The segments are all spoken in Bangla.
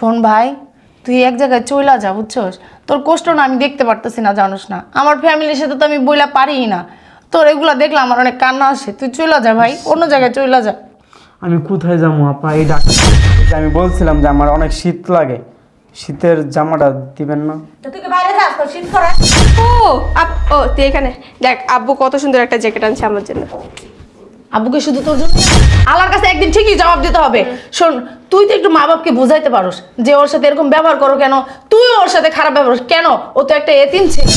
ফোন ভাই তুই এক জায়গায় চইলা যা বুঝছস? তোর কষ্ট না আমি দেখতে পারতেছি না জানোস না। আমার ফ্যামিলির সাথে তো আমি বইলা পারিই না। তোর এগুলা দেখলে আমার অনেক কান্না আসে। তুই চইলা যা ভাই অন্য জায়গায় চইলা যা। আমি কোথায় যাব আপা? এই ডাক্তার যে আমি বলছিলাম যে আমার অনেক শীত লাগে। শীতের জামাটা দিবেন না? তো তুই কি বাইরে যাস? তোর শীত করে ও আপ ও তুই এখানে। দেখ আব্বু কত সুন্দর একটা জ্যাকেট আনছে আমার জন্য। আব্বুকে শুধু তোর জন্য? আল্লাহর কাছে একদিন ঠিকই জবাব দিতে হবে। শোন তুই তো একটু মা বাপকে বোঝাইতে পারোস যে ওর সাথে এরকম ব্যবহার করো কেন? তুই ওর সাথে খারাপ ব্যবহার কেন? ও তো একটা এতিম ছেলে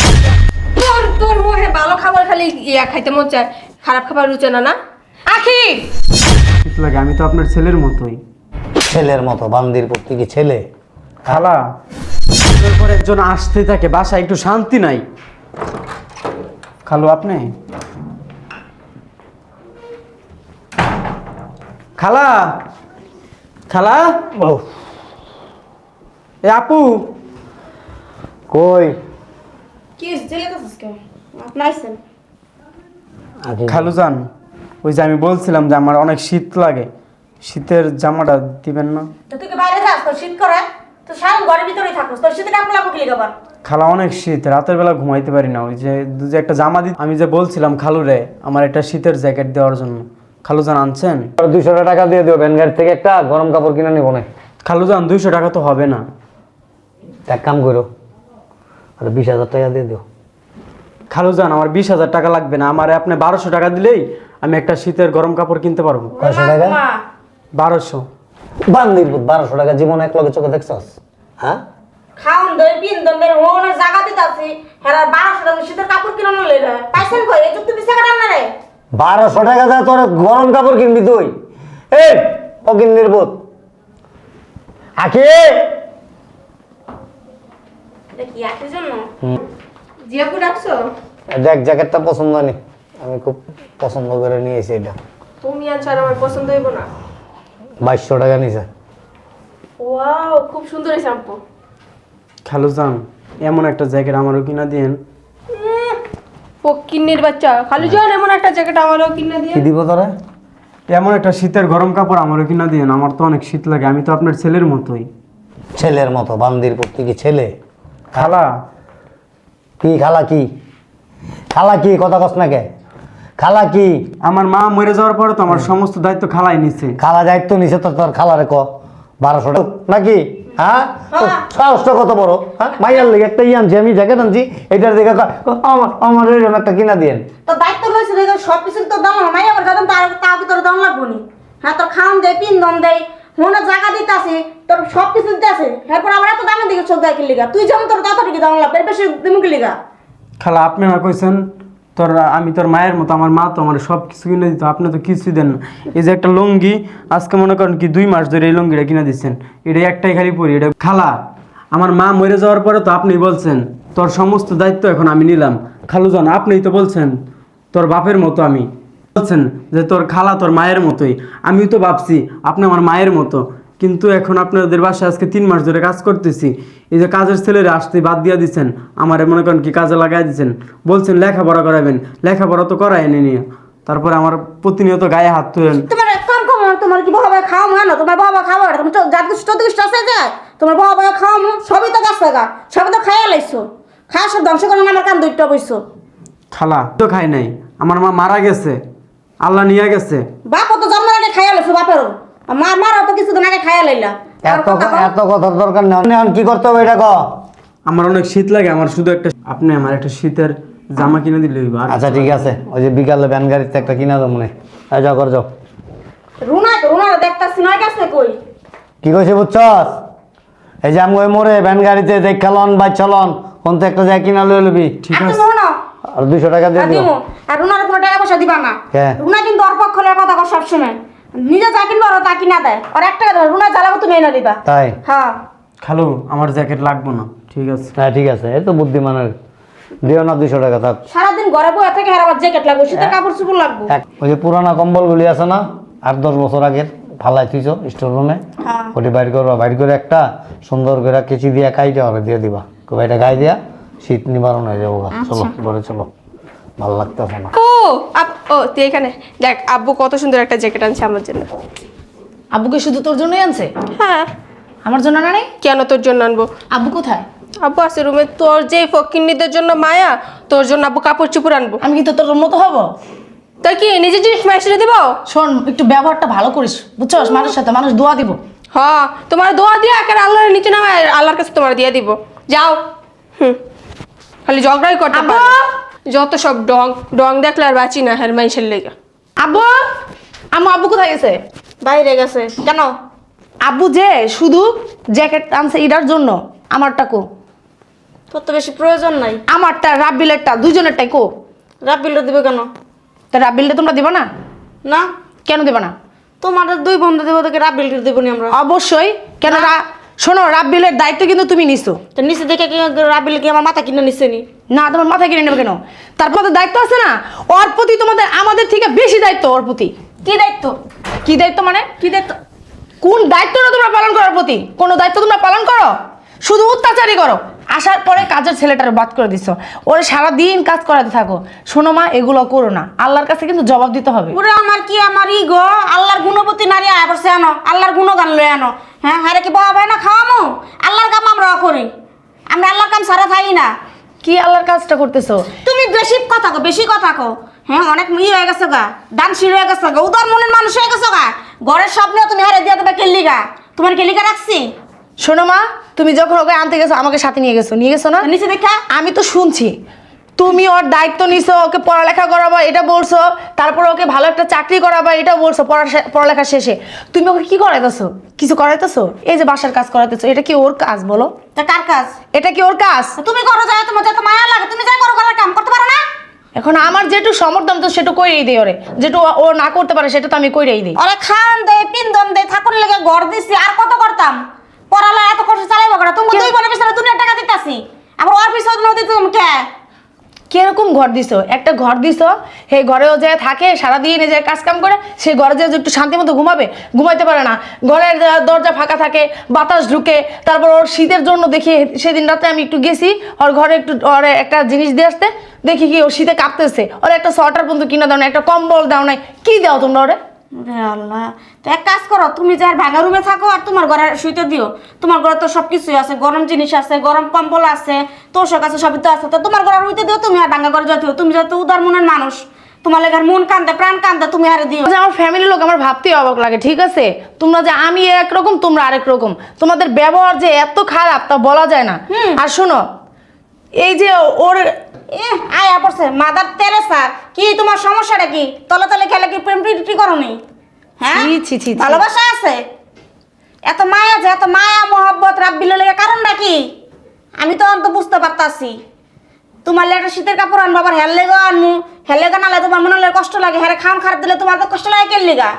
তোর তোর মুখে ভালো খাবার খালি ইয়া খাইতে মন চায়। খারাপ খাবার রুচে না না? আখি! লাগে আমি তো আপনার ছেলের মতোই। ছেলের মতো বান্দির প্রতি কি ছেলে। খালা এরপর একজন আসতে থাকে বাসায় একটু শান্তি নাই। খালু আপনি? খালা! খালা? ও। এ আপু। কই? কি জেলে তো কেন? আপনি আইছেন? খালু যান ওই যে আমি বলছিলাম যে আমার অনেক শীত লাগে শীতের জামাটা দিবেন না। তো তুই কি বাইরে যাস? তোর শীত করে? তো সারা ঘরের ভিতরেই থাকোস। তোর শীতে কাপড় লাগবে কি আবার? খালা অনেক শীত রাতের বেলা ঘুমাইতে পারি না। ওই যে দু যে একটা জামা দি আমি যে বলছিলাম খালুরে আমার একটা শীতের জ্যাকেট দেওয়ার জন্য। খালু যান আনছেন দুইশো টাকা দিয়ে দিও ভ্যান গাড়ি থেকে একটা গরম কাপড় কিনে নিবো না। খালুজান দুইশো টাকা তো হবে না। এক কাম করো আর বিশ হাজার টাকা দিয়ে দিও। খালুজান আমার বিশ হাজার টাকা লাগবে না। আমার আপনি বারোশো টাকা দিলেই আমি একটা শীতের গরম কাপড় কিনতে পারব। কয়শো টাকা? বারোশো। বান্দির বারোশো টাকা জীবন এক লগে চোখে দেখছস? হ্যাঁ? খাওন দই পিন জায়গা দিতাছি। হেরা বারোশো টাকা শীতের কাপড় কিনে নিলে পাইছেন কই? এই যুক্তি বিচার করার না রে বারোশো টাকা যা তোর গরম কাপড় কিনবি তুই। এই অকিন নির্বোধ। আখি! এটা কি একই জন্য? জিয়াপু ডাকছো? দেখ জ্যাকেটটা পছন্দ হয়নি। আমি খুব পছন্দ করে নিয়েছি এটা। তুমি আনছো আর আমার পছন্দ হইব না। বাইশশো টাকা নিছে। ওয়াও খুব সুন্দর আব্বু খালু যান এমন একটা জ্যাকেট আমারও কিনা দিয়েন। পক্ষিনের বাচ্চা। খালি যান এমন একটা জ্যাকেট আমারও কিনে দিয়ে। কি দিব তোরা? এমন একটা শীতের গরম কাপড় আমারও কিনা দিয়েন আমার তো অনেক শীত লাগে আমি তো আপনার ছেলের মতোই। ছেলের মতো বান্দির প্রতি কি ছেলে? খালা। কি খালা কি? খালা কি কথা কস না কে? খালা কি? আমার মা মরে যাওয়ার পরে তো আমার সমস্ত দায়িত্ব খালাই নিছে। খালা দায়িত্ব নিছে তো তোর খালারে ক? বারোশো নাকি? হ্যাঁ? সাহসটা কত বড় হ্যাঁ? মাইয়ার লেগে একটা ই আমি জ্যাকেট আনছি এটার দিকে আমার আমার এরকম একটা কিনা দিয়েন। তো দায়িত্ব লইছে দেখো সব কিছু তো দাম মাই আবার দাম তার তাও কি তোর দাম লাগবো নি। হ্যাঁ তোর দেয় পিন দম দেয় হোনে জায়গা দিতাছে তোর সব কিছু দিতেছে। এরপর আবার এত দামের দিকে চোখ দেয় লিগা। তুই যেমন তোর ততটুকু দাম লাগবে এর বেশি দিমু কি লিগা? খালা আপনি না কইছেন তোর, আমি তোর মায়ের মতো, আমার মা তো আমার সব কিছু কিনে দিত, আপনি তো কিছুই দেন না। এই যে একটা লুঙ্গি, আজকে মনে করেন কি দুই মাস ধরে এই লুঙ্গিটা কিনে দিচ্ছেন। এটা একটাই খালি পরি, এটা খালা। আমার মা মরে যাওয়ার পরে তো আপনি বলছেন, তোর সমস্ত দায়িত্ব এখন আমি নিলাম। খালুজন আপনিই তো বলছেন, তোর বাপের মতো আমি। বলছেন যে তোর খালা তোর মায়ের মতোই, আমিও তো ভাবছি আপনি আমার মায়ের মতো। কিন্তু এখন আপনাদের বাসায় আজকে তিন মাস ধরে কাজ করতেছি। এই যে কাজের ছেলেরা আসতে বাদ দিয়ে দিচ্ছেন আমার মনে করেন কি কাজে লাগাই দিচ্ছেন বলছেন লেখাপড়া করাবেন। লেখাপড়া তো করায়নি নিয়ে। তারপরে আমার প্রতিনিয়ত গায়ে হাত তুলেন। তোমার তোমার কি বাবা খাওয়া হয় না? তোমার বাবা খাওয়া তুমি তো যার কিছু চোদ্দ কিছু আছে যে তোমার বাবা খাওয়া সবই তো গাছ লাগা সবই তো খাইয়া লাইছো। খাওয়া সব ধ্বংস করে আমার কান দুইটা বইছো। খালা তো খাই নাই। আমার মা মারা গেছে আল্লাহ নিয়ে গেছে। বাপ তো জন্মের আগে খাইয়া লাইছো বাপেরও। মা মারা তো কিছুদিন আগে খাইয়া লাইলা। এত কথা এত কথার দরকার নেই। এখন কি করতে হবে এটা ক? আমার অনেক শীত লাগে আমার শুধু একটা আপনি আমার একটা শীতের জামা কিনে দিলে আচ্ছা ঠিক আছে। ওই যে বিকালে ভ্যান গাড়িতে একটা কিনা দেবো মনে হয়। যাও কর যাও। রুনা তো রুনা দেখতাছি নয় গেছে কই? কি কইছে বুঝছস? এই যে আমি ওই মোড়ে ভ্যান গাড়িতে দেখ খেলন বা চলন কোন তো একটা জায়গা কিনা লই লবি। ঠিক আছে। তুমি আর দুইশো টাকা দিয়ে দিও। আর রুনার কোনো টাকা পয়সা দিবা না। কে? রুনা কিন্তু অর পক্ষ লয়ে কথা কয় সবসময়। নিজে যা কিনবো ওরা তা কিনা দেয়। আর এক টাকা রুনা জ্বালাবো তুমি এনে দিবা। তাই? হ্যাঁ। খালু আমার জ্যাকেট লাগবো না ঠিক আছে? হ্যাঁ ঠিক আছে। এই তো বুদ্ধিমানের। দিও না দুইশো টাকা থাক। সারাদিন ঘরে বসে থেকে আর আবার জ্যাকেট লাগবে শীতের কাপড় চুপড় লাগবে। ওই যে পুরানা কম্বলগুলি আছে না আট দশ বছর আগের ফালাই থুইছ স্টোর রুমে। হ্যাঁ। ওটি বাইর করবা বাইর করে একটা সুন্দর করে কেচি দিয়া কাইটা হবে দিয়ে দিবা। কবে এটা গায়ে দিয়া শীত নিবারণ হয়ে যাব। চলো ঘরে চলো। ভালো লাগতেছে না। ও আপ ও তুই এখানে। দেখ আব্বু কত সুন্দর একটা জ্যাকেট আনছে আমার জন্য। আব্বুকে শুধু তোর জন্যই আনছে? হ্যাঁ। আমার জন্য না নেই? কেন তোর জন্য আনব? আব্বু কোথায়? আব্বু আছে রুমে। তোর যে ফকিন্নিদের জন্য মায়া তোর জন্য আব্বু কাপড় চুপড় আনব। আমি কিন্তু তোর মতো হব? তাই কি নিজের জিনিস মাইসে দিব? শোন একটু ব্যবহারটা ভালো করিস বুঝছস? মানুষের সাথে মানুষ দোয়া দিব। হ্যাঁ তোমার দোয়া দিয়ে একের আল্লাহর নিচে নামে আল্লাহর কাছে তোমার দিয়ে দিব। যাও। হুম। খালি ঝগড়াই করতে যত সব ডং ডং দেখলে আর বাঁচি না হের মাইসের লেগে। আব্বু আম্মু আব্বু কোথায় গেছে? বাইরে গেছে। কেন? আব্বু যে শুধু জ্যাকেট আনছে এটার জন্য আমারটা কো? তোর তো বেশি প্রয়োজন নাই। আমারটা রাব্বিলেরটা দুজনেরটাই কো? রাব্বিলটা দিবে কেন? তা রাব্বিলটা তোমরা দিবা না? না। কেন দিবা না? তোমাদের দুই বন্ধু দেবো তোকে রাব্বিলটা দেবো নি আমরা। অবশ্যই। কেন রা- শোনো রাব্বিলের দায়িত্ব কিন্তু তুমি নিছো। তো নিচে দেখে কি রাব্বিল কি আমার মাথা কিনে নিচ্ছে নি? না তোমার মাথায় কিনে নেবে কেন? তারপর তো দায়িত্ব আছে না? ওর প্রতি তোমাদের আমাদের থেকে বেশি দায়িত্ব ওর প্রতি। কি দায়িত্ব? কি দায়িত্ব মানে? কি দায়িত্ব? কোন দায়িত্বটা তোমরা পালন করার প্রতি? কোনো দায়িত্ব তোমরা পালন করো? শুধু অত্যাচারই করো। আসার পরে কাজের ছেলেটার বাদ করে দিচ্ছ ওরে সারাদিন কাজ করাতে থাকো। শোনো মা এগুলো করো না। আল্লাহর কাছে কিন্তু জবাব দিতে হবে। ওরে আমার কি আমার ই গো আল্লাহর করছে আনো আল্লাহর গুণগান লয়ে আনো। হ্যাঁ হারে কি বাবা ভাই না খাওয়ামো? আল্লাহর কাম আমরা করি। আমরা আল্লাহর কাম সারা থাই না। কি আল্লাহর কাজটা করতেছো? তুমি বেশি কথা কো বেশি কথা কো হ্যাঁ অনেক ই হয়ে গেছে গা ডান্সির হয়ে গেছে গা উদার মনের মানুষ হয়ে গেছে গা। ঘরের স্বপ্নে তুমি হারে দিয়ে দেবে কেল্লিগা তোমার কেল্লিগা রাখছি? শোনো মা তুমি যখন ওকে আনতে গেছো আমাকে সাথে নিয়ে গেছো। নিয়ে গেছো না? নিচে দেখা। আমি তো শুনছি। তুমি ওর দায়িত্ব নিছো ওকে পড়ালেখা করাবা এটা বলছো তারপর ওকে ভালো একটা চাকরি করাবা এটা বলছো পড়া- পড়ালেখা শেষে। তুমি ওকে কি করাইতেছো? কিছু করাইতেছো? এই যে বাসার কাজ করাইতেছো এটা কি ওর কাজ বলো? তা কার কাজ? এটা কি ওর কাজ? তুমি করো যায় তোমার যত মায়া লাগে তুমি যাই করো কাম করতে পারো না? এখন আমার যেটু সমর্থন তো সেটা কইরেই দিই ওরে। যেটু ও- না করতে পারে সেটা তো আমি কইরেই দিই। ওরে খান দে পিন্দন দে ঠাকুর লেগে ঘর দিছি আর কত করতাম? পড়ালে এত কষ্ট চালাইবো করা তুমি দুই বোনের পিছনে দুনিয়া টাকা দিতাছি। আবার ওর পিছনে তুমি কে? কীরকম ঘর দিছো? একটা ঘর দিছো, সেই ও যে থাকে, সারাদিন দিয়ে নিজের কাজ কাম করে, সেই ঘরে যে একটু শান্তি মতো ঘুমাবে, ঘুমাইতে পারে না। ঘরের দরজা ফাঁকা থাকে, বাতাস ঢুকে, তারপর ওর শীতের জন্য দেখি সেদিন রাতে আমি একটু গেছি, ওর ঘরে একটু, ওর একটা জিনিস দিয়ে আসতে, দেখি কি ও শীতে কাঁপতেছে। ওর একটা সোয়েটার পর্যন্ত কিনা দাও না একটা কম্বল দাও নাই, কি দাও তোমরা ওরে? আল্লাহ। তো এক কাজ করো তুমি যার ভাঙা রুমে থাকো আর তোমার ঘরে শুইতে দিও। তোমার ঘরে তো সব কিছুই আছে গরম জিনিস আছে গরম কম্বল আছে তোষক আছে সবই তো আছে। তো তোমার ঘরে রুইতে দিও তুমি আর ভাঙা ঘরে যেতে তুমি যেহেতু উদার মনের মানুষ তোমার লেগার মন কান্দে প্রাণ কান্দে তুমি আরে দিও। যে আমার ফ্যামিলির লোক আমার ভাবতেই অবাক লাগে ঠিক আছে? তোমরা যে আমি একরকম তোমরা আরেক রকম। তোমাদের ব্যবহার যে এত খারাপ তা বলা যায় না। আর শোনো এই যে ওর এ আয়া পড়ছে। মাদার তেরেসা কি তোমার সমস্যাটা কি? তলে তলে খেলে কি প্রেম প্রীতি করো নি হ্যাঁ? ছি, ছি, ছি, ছি। ভালোবাসা আছে? এত মায়া যে এত মায়া মোহব্বত রাব্বিলে লেগে কারণটা কি? আমি তো অন্ত বুঝতে পারতাছি। তোমার লেগে একটা শীতের কাপড় আনব আবার হেল লেগে আনমু। হেল লেগে নালে তোমার মনে হলে কষ্ট লাগে। হ্যাঁ খাওয়ান খারাপ দিলে তোমার তো কষ্ট লাগে কেন লেগা?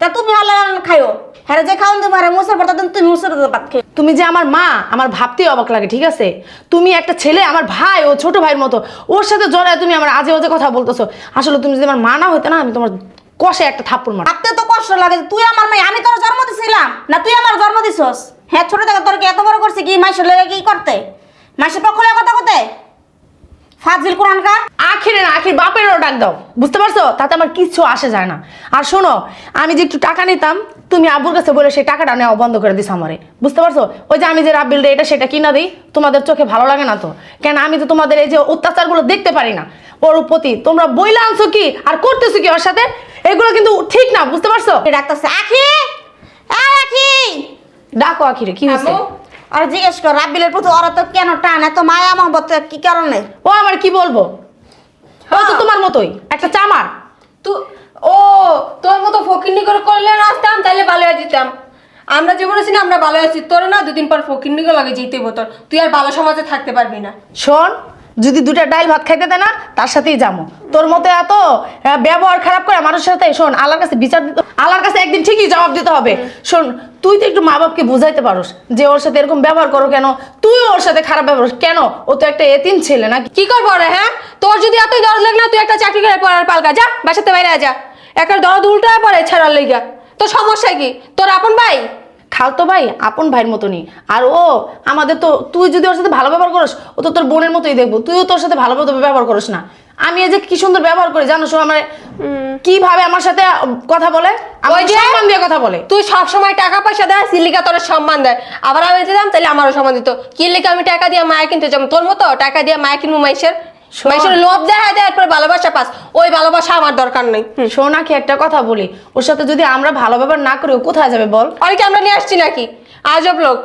তা তুমি হলে খাইও। হ্যাঁ যে খাওয়ান দেবো হ্যাঁ মুসের পর তুমি মুসের ভাত খেয়ে তুমি যে আমার মা, আমার ভাবতেই অবাক লাগে, ঠিক আছে? তুমি একটা ছেলে, আমার ভাই, ও ছোট ভাইয়ের মতো, ওর সাথে জড়ায় তুমি আমার আজে ওজে কথা বলতেছো। আসলে তুমি যদি আমার মা না হইতে না, আমি তোমার কষে একটা থাপ্পড় মার ভাবতে তো কষ্ট লাগে, তুই আমার মেয়ে, আমি তোর জন্ম দিছিলাম? না, তুই আমার জন্ম দিছস? হ্যাঁ ছোট থেকে তোর কি এত বড় করছি কি মাসের লেগে কি করতে? মাসের পক্ষ কথা কতে ফাজিল কোরআনকার আখিরে না আখির বাপেরও ডাক দাও বুঝতে পারছ? তাতে আমার কিচ্ছু আসে যায় না। আর শোনো আমি যে একটু টাকা নিতাম তুমি আব্বুর কাছে বলে সেই টাকাটা নেওয়া বন্ধ করে দিস আমারে। বুঝতে পারছ? ওই যে আমি যে এটা সেটা কিনা দিই তোমাদের চোখে ভালো লাগে না তো। কেন আমি তো তোমাদের এই যে অত্যাচারগুলো দেখতে পারি না। ওর প্রতি তোমরা বইলে আনছো কি আর করতেছো কি ওর সাথে? এগুলো কিন্তু ঠিক না বুঝতে পারছ? ডাকতেছে আখি! আখি! ডাকো আখিরে কি হয়েছে? আর জিজ্ঞেস কর রাব্বিলের প্রতি ওরা তো কেন টান এত মায়া মহব্বত কি কারণে? ও আমার কি বলব? ও তো তোমার মতোই একটা চামার। তু ও তোর মতো ফকিরনি করে করলে না আসতাম তাহলে ভালো হয়ে যেতাম আমরা যে আছি না আমরা ভালো আছি তোর না দুদিন পর ফকিরনি করে লাগে যেতে বোতল তোর। তুই আর ভালো সমাজে থাকতে পারবি না। শোন যদি দুটা ডাইল ভাত খাইতে দেয় না, তার সাথেই যাব তোর মতো এত ব্যবহার খারাপ করে মানুষের সাথে, শোন, আল্লাহর কাছে বিচার দিতে আল্লাহর কাছে একদিন ঠিকই জবাব দিতে হবে। শোন, তুই তো একটু মা বাপকে বুঝাইতে পারোস যে ওর সাথে এরকম ব্যবহার করো কেন? তুই ওর সাথে খারাপ ব্যবহার। কেন? ও তো একটা এতিম ছেলে না কি করব রে হ্যাঁ? তোর যদি এতই দরদ লাগে না, তুই একটা চাকরি করে পড়ার পালকা। যা, বাসাতে বাইরে যা। একটা দরদ উল্টা পড়ে, ছাড়ার লেগা। তোর সমস্যা কি? তোর আপন ভাই? খালতো ভাই আপন ভাইয়ের মতনই। আর ও আমাদের তো তুই যদি ওর সাথে ভালো ব্যবহার করিস ও তো তোর বোনের মতোই দেখব। তুইও তোর সাথে ভালো মতো ব্যবহার করিস না। আমি এই যে কি সুন্দর ব্যবহার করি জানো শো আমার কীভাবে আমার সাথে কথা বলে? আমার সম্মান দিয়ে কথা বলে। তুই সব সময় টাকা পয়সা দেয় সিলিকা তোর সম্মান দেয়। আবার আমি দিতাম তাহলে আমারও সম্মান দিত। কি লেগে আমি টাকা দিয়ে মায়া কিনতে যাব? তোর মতো টাকা দিয়ে মায়া কিনবো মাইসের? লোভ দেখা দেয় এরপর ভালোবাসা পাস। ওই ভালোবাসা আমার দরকার নেই। সোনাকে একটা কথা বলি। ওর সাথে যদি আমরা ভালো ব্যবহার না করি ও কোথায় যাবে বল? অনেকে আমরা নিয়ে আসছি নাকি? আজব লোক।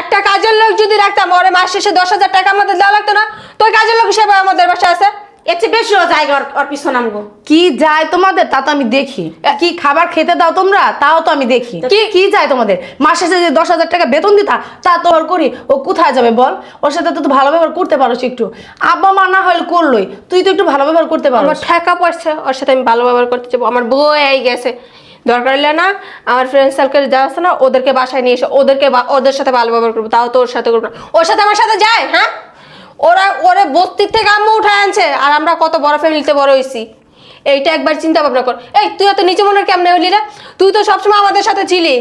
একটা কাজের লোক যদি রাখতাম ওরে মাস শেষে দশ হাজার টাকা আমাদের দেওয়া লাগতো না? তো কাজের লোক হিসেবে আমাদের বাসায় আছে? এর চেয়ে বেশিও জায়গা ওর ওর পিছনে আমগো। কি যায় তোমাদের? তা তো আমি দেখি। কি খাবার খেতে দাও তোমরা? তাও তো আমি দেখি। কি কি যায় তোমাদের? মাস শেষে যে দশ হাজার টাকা বেতন দিতা তা তো আর করি। ও কোথায় যাবে বল? ওর সাথে তো তুই ভালো ব্যবহার করতে পারো একটু। আব্বা মা না হলে করলোই। তুই তো একটু ভালো ব্যবহার করতে পারো আমার ঠেকা পড়ছে। ওর সাথে আমি ভালো ব্যবহার করতে যাব। আমার বউ এই গেছে। দরকার হলে না আমার ফ্রেন্ড সার্কেল যা আছে না ওদেরকে বাসায় নিয়ে এসে ওদেরকে বা- ওদের সাথে ভালো ব্যবহার করব। তাও তো ওর সাথে করব না। ওর সাথে আমার সাথে যায় হ্যাঁ? ওরা, ওরে বস্তির থেকে আম্মু উঠায় আনছে, আর আমরা কত বড় ফ্যামিলিতে বড় হয়েছি। এইটা একবার চিন্তা ভাবনা কর। এই, তুই এত নিচে মনে কেমনে হলি রে? তুই তো সবসময় আমাদের সাথে ছিলি।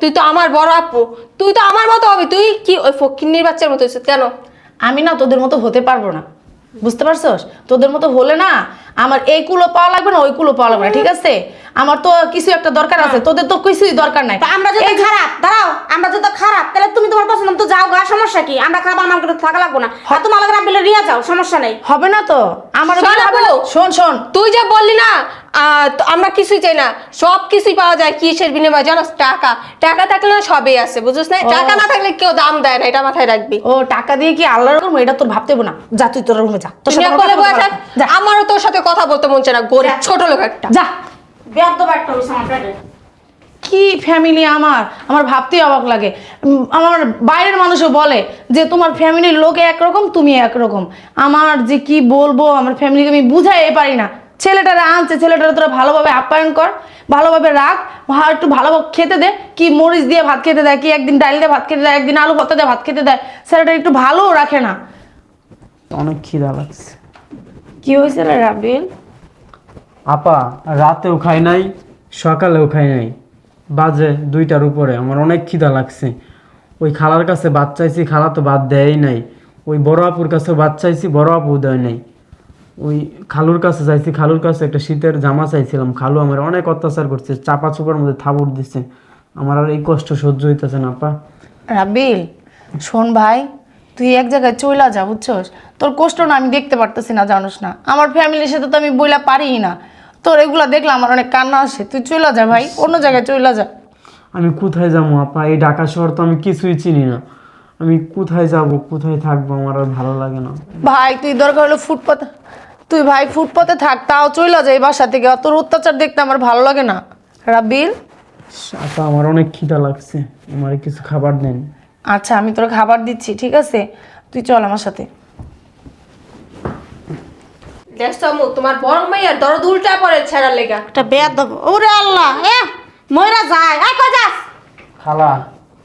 তুই তো আমার বড় আপু। তুই তো আমার মতো হবি। তুই কি ওই ফকিন্নির বাচ্চার মতো হয়েছিস কেন? আমি না তোদের মতো হতে পারব না। বুঝতে পারছস? তোদের মতো হলে না আমার এই কুলো পাওয়া লাগবে না ওই কুলো পাওয়া লাগবে না ঠিক আছে? আমার তো কিছু একটা দরকার আছে তোদের তো কিছুই দরকার নাই। আমরা যদি খারাপ দাঁড়াও আমরা যদি খারাপ তাহলে তুমি তোমার পছন্দ তো যাও গা সমস্যা কি? আমরা খাব আমার করে থাকা লাগবো না। আর তোমার লাগে রাব্বিলে রিয়া যাও সমস্যা নেই। হবে না তো? আমার শোন। শোন তুই যে বললি না আমরা কিছুই চাই না। সব কিছুই পাওয়া যায় কিসের বিনিময়ে জানো টাকা। টাকা থাকলে না সবই আছে বুঝছিস না টাকা না থাকলে কেউ দাম দেয় না এটা মাথায় রাখবি। ও টাকা দিয়ে কি আল্লাহর করব এটা তোর ভাবতে না। যা তুই তোর রুমে যা। তোর তুই সাথে আমারও তোর সাথে কথা বলতে মন চায় না গরিব ছোট লোক একটা। যা। কি ফ্যামিলি আমার? আমার ভাবতেই অবাক লাগে। উম, আমার বাইরের মানুষও বলে যে তোমার ফ্যামিলির লোক একরকম তুমি একরকম। আমার যে কি বলব আমার ফ্যামিলিকে আমি বুঝাই পারি না। ছেলেটারা আনছে ছেলেটারা তোরা ভালোভাবে আপ্যায়ন কর ভালোভাবে রাখ। ভা- একটু ভালোভাবে খেতে দে। কি মরিচ দিয়ে ভাত খেতে দেয় কি একদিন ডাল দিয়ে ভাত খেতে দেয় একদিন আলু ভর্তা দিয়ে ভাত খেতে দেয় ছেলেটা একটু ভালো রাখে না। অনেক খিদা লাগছে। কি হয়েছে রে রাবিল? আপা রাতেও খাই নাই সকালেও খাই নাই। বাজে দুইটার উপরে আমার অনেক খিদা লাগছে। ওই খালার কাছে ভাত চাইছি খালা তো ভাত দেয়ই নাই। ওই বড় আপুর কাছে ভাত চাইছি বড় আপু দেয় নাই। ওই খালুর কাছে চাইছি খালুর কাছে একটা শীতের জামা চাইছিলাম। খালু আমার অনেক অত্যাচার করছে চাপা চোপার মধ্যে থাবড় দিচ্ছে আমার আর এই কষ্ট সহ্য হইতেছে না আপা। রাবিল শোন ভাই তুই এক জায়গায় চইলা যা বুঝছস? তোর কষ্ট না আমি দেখতে পারতেছি না জানোস না। আমার ফ্যামিলির সাথে তো আমি বইলা পারিই না। তোর এগুলা দেখলে আমার অনেক কান্না আসে। তুই চইলা যা ভাই অন্য জায়গায় চইলা যা। আমি কোথায় যাব আপা? এই ঢাকা শহর তো আমি কিছুই চিনি না। আমি কোথায় যাব কোথায় থাকব আমার আর ভালো লাগে না। ভাই তুই দরকার হলো ফুটপাতে তুই ভাই ফুটপাতে থাক তাও চইলা যা এই বাসা থেকে। তোর অত্যাচার দেখতে আমার ভালো লাগে না। রাবিল আপা আমার অনেক খিদা লাগছে। আমার কিছু খাবার দেন। আচ্ছা আমি তোর খাবার দিচ্ছি ঠিক আছে? তুই চল আমার সাথে। দেখছ আম্মু, তোমার বড় মাইয়ার দরদ উল্টা পড়ে ছেড়ার লেগা। একটা বেদ ওরে আল্লাহ এ ময়রা যায়। আয় কই যাস? খালা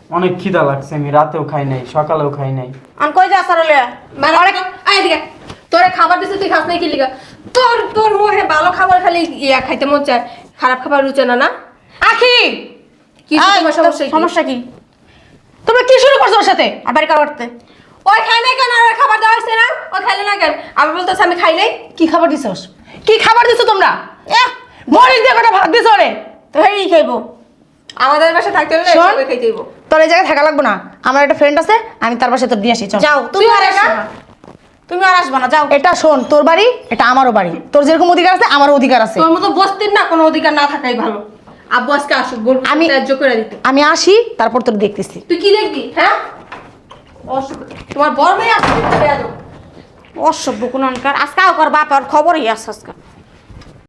অনেক খিদা লাগছে আমি রাতেও খাই নাই সকালেও খাই নাই। আন কই যাস আর লে মানে আয় দিকে তোরে খাবার তুই খাস নাই কি লিগা? তোর তোর মুখে ভালো খাবার খালি ইয়া খাইতে মন চায়। খারাপ খাবার রুচে না না? আখি! কি সমস্যা কি? সমস্যা কি? তোমরা কি শুরু করছ ওর সাথে? আবার কার করতে ওই খাই নাই কেন? আর খাবার দেওয়া হয়েছে না? ওই খাইলে না কেন? আমি বলতেছি আমি খাই নাই। কি খাবার দিছস? কি খাবার দিছো তোমরা? মরিচ দিয়ে কটা ভাত দিছো রে তো হেই খাইবো। আমাদের বাসায় থাকতে হলে। সবাই খাইতে তোর এই জায়গায় থাকা লাগবে না। আমার একটা ফ্রেন্ড আছে আমি তার বাসায় তোর দিয়ে আসি চল। যাও তুমি আর আর আসবে না? না। তুমি আর আসবে না যাও। এটা শোন তোর বাড়ি এটা আমারও বাড়ি। তোর যেরকম অধিকার আছে আমারও অধিকার আছে। তোর মতো বস্তির না কোনো অধিকার না থাকাই ভালো। আব্বু আজকে আসুক বলব আমি রাজ্য করে দিতে। আমি আসি তারপর তোর দেখতেছি। তুই কি দেখবি হ্যাঁ? তোমার বড় মেয়ে আসবে অসভ্য কোন আজকে কর বাপ আর খবরই আছে আজকে।